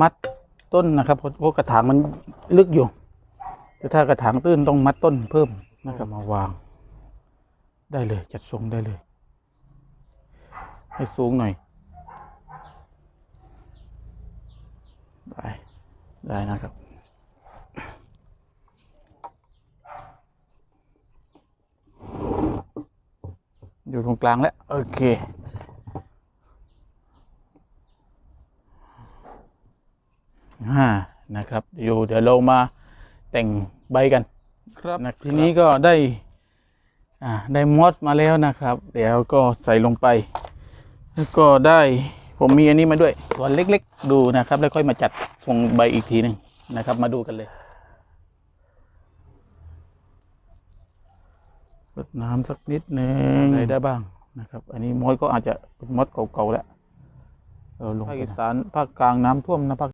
มัดต้นนะครับเพราะกระถางมันลึกอยู่แต่ถ้ากระถางตื้นต้องมัดต้นเพิ่มนะครับมาวาง ได้เลย จัดทรงได้เลย ให้สูงหน่อย ได้ได้นะครับอยู่ตรงกลางแล้ว โอเค ห้านะครับ อยู่เดี๋ยวเรามาแต่งใบกันครับนะทีนี้ก็ได้อ่าได้มอสมาแล้วนะครับ เดี๋ยวก็ใส่ลงไป แล้วก็ได้ผมมีอันนี้มาด้วยตัวเล็กๆ ดูนะครับ แล้วค่อยมาจัดทรงใบอีกทีหนึ่งนะครับ มาดูกันเลยรดน้ำสักนิดหนึ่งอะไรได้บ้างนะครับ อันนี้มอสก็อาจจะเป็นมอสเก่าๆแล้วเราลงภาคอีสานภาคกลางน้ำท่วมนะภาค